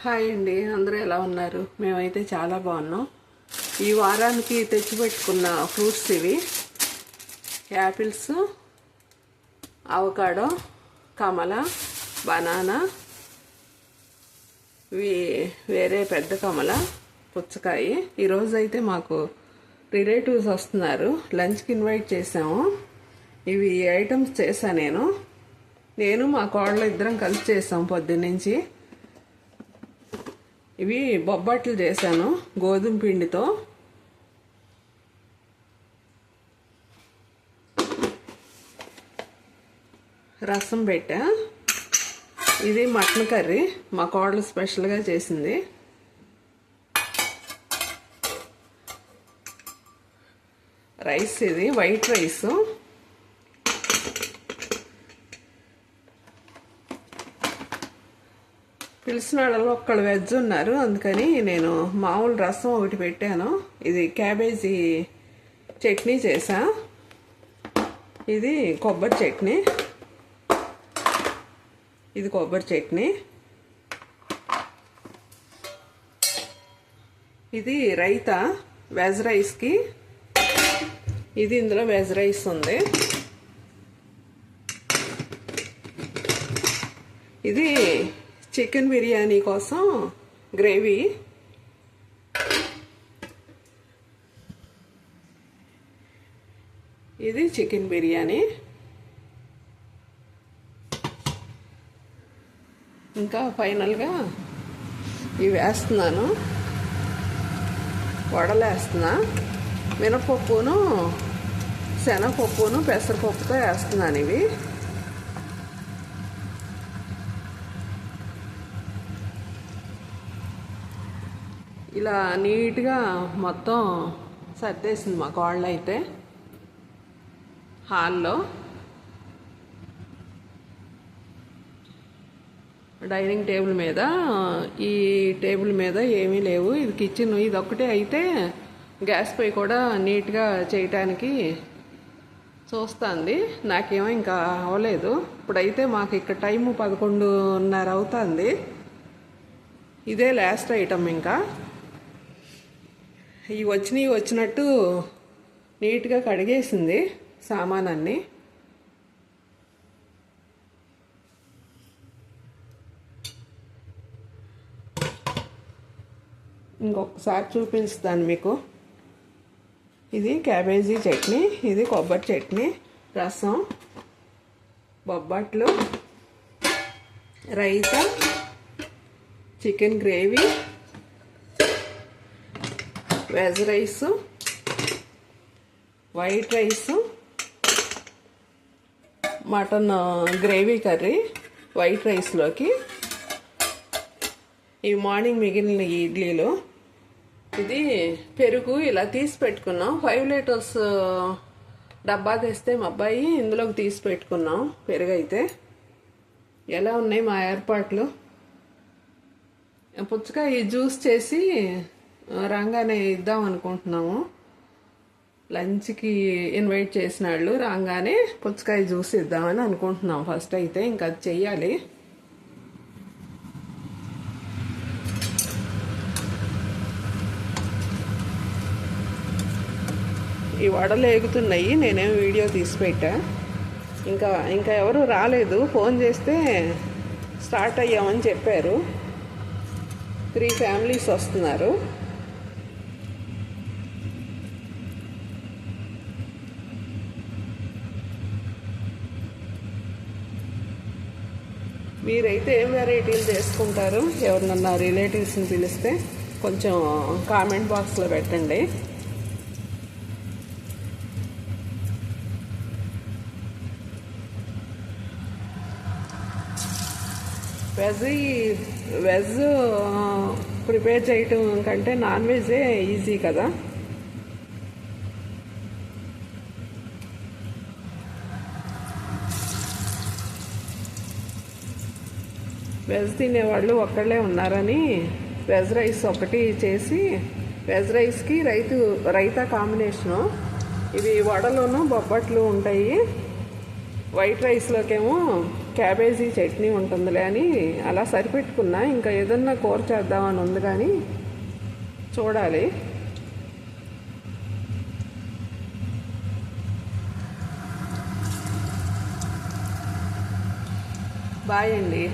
Hi అండి అందరూ ఎలా ఉన్నారు? మేమైతే చాలా బాగున్నాం. ఈ వారానికి తెచ్చిపెట్టుకున్న ఫ్రూట్స్ ఇవి. యాపిల్స్ అవకాడో కమల బనానా ఇవి వేరే పెద్ద కమల పుచ్చకాయ. ఈరోజు అయితే మాకు రిలేటివ్స్ వస్తున్నారు. లంచ్కి ఇన్వైట్ చేసాము. ఇవి ఐటమ్స్ చేశాను నేను. నేను మా కోడలు ఇద్దరం కలిసి చేసాం పొద్దున్నుంచి. ఇవి బొబ్బట్లు చేశాను గోధుమ పిండితో. రసం పెట్టా. ఇది మటన్ కర్రీ మా కోడలు స్పెషల్గా చేసింది. రైస్ ఇది వైట్ రైస్. పిలిచిన వాళ్ళలో ఒక్కళ్ళు వెజ్ ఉన్నారు. అందుకని నేను మామూలు రసం ఒకటి పెట్టాను. ఇది క్యాబేజీ చట్నీ చేసా ఇది కొబ్బరి చట్నీ. ఇది కొబ్బరి చట్నీ. ఇది రైతా వెజ్ రైస్కి ఇది ఇందులో వెజ్ రైస్ ఉంది. ఇది చికెన్ బిర్యానీ కోసం గ్రేవీ. ఇది చికెన్ బిర్యానీ. ఇంకా ఫైనల్గా ఇవి వేస్తున్నాను. వడలేస్తున్నా. మినపప్పును శనగపప్పును పెసరపప్పుతో వేస్తున్నాను ఇవి. ఇలా నీట్గా మొత్తం సర్దేసింది మా కోళ్ళు అయితే హాల్లో. డైనింగ్ టేబుల్ మీద. ఈ టేబుల్ మీద ఏమీ లేవు. ఇది కిచెన్. ఇది ఒక్కటే అయితే గ్యాస్ పై కూడా నీట్గా చేయటానికి చూస్తుంది. నాకేమో ఇంకా అవ్వలేదు. ఇప్పుడైతే మాకు ఇక్కడ టైము పదకొండున్నర అవుతుంది. ఇదే లాస్ట్ ఐటమ్ ఇంకా. ఇవి వచ్చినవి వచ్చినట్టు నీట్గా కడిగేసింది సామానాన్ని. ఇంకొకసారి చూపిస్తాను మీకు. ఇది క్యాబేజీ చట్నీ ఇది కొబ్బరి చట్నీ రసం బొబ్బట్లు raita chicken gravy veg rice white rice mutton gravy curry white రైస్లోకి ఈ మార్నింగ్ మిగిలిన ఇడ్లీలు. ఇది పెరుగు ఇలా తీసి పెట్టుకున్నాం. ఫైవ్ లీటర్స్ డబ్బా తెస్తే మా అబ్బాయి ఇందులోకి తీసి పెట్టుకున్నాం పెరుగు అయితే. ఎలా ఉన్నాయి మా ఏర్పాట్లు? పుచ్చకాయ జ్యూస్ చేసి రాగానే ఇద్దాం అనుకుంటున్నాము. లంచ్కి ఇన్వైట్ చేసిన వాళ్ళు రాగానే పుచ్చకాయ జ్యూస్ ఇద్దామని అనుకుంటున్నాం. ఫస్ట్ అయితే ఇంకా అది చెయ్యాలి. ఈ వడలు ఎగుతున్నాయి నేనేం వీడియో తీసి పెట్టా. ఇంకా ఇంకా ఎవరు రాలేదు. ఫోన్ చేస్తే స్టార్ట్ అయ్యామని చెప్పారు. త్రీ ఫ్యామిలీస్ వస్తున్నారు. మీరైతే ఏం వెరైటీలు చేసుకుంటారు? ఎవరినన్నా రిలేటివ్స్ని పిలిస్తే కొంచెం కామెంట్ బాక్స్లో పెట్టండి. వెజ్ వెజ్ ప్రిపేర్ చేయటం కంటే నాన్ వెజే ఈజీ కదా? వెజ్ తినేవాళ్ళు ఒక్కళ్ళే ఉన్నారని వెజ్ రైస్ ఒకటి చేసి వెజ్ రైస్కి రైతు రైతా కాంబినేషను. ఇవి వడలోనూ బొబ్బట్లు ఉంటాయి. వైట్ రైస్లోకేమో క్యాబేజీ చట్నీ ఉంటుందిలే అని అలా సరిపెట్టుకున్నా. ఇంకా ఏదన్నా కూర చేద్దామని ఉంది కానీ చూడాలి. బాయ్ అండి.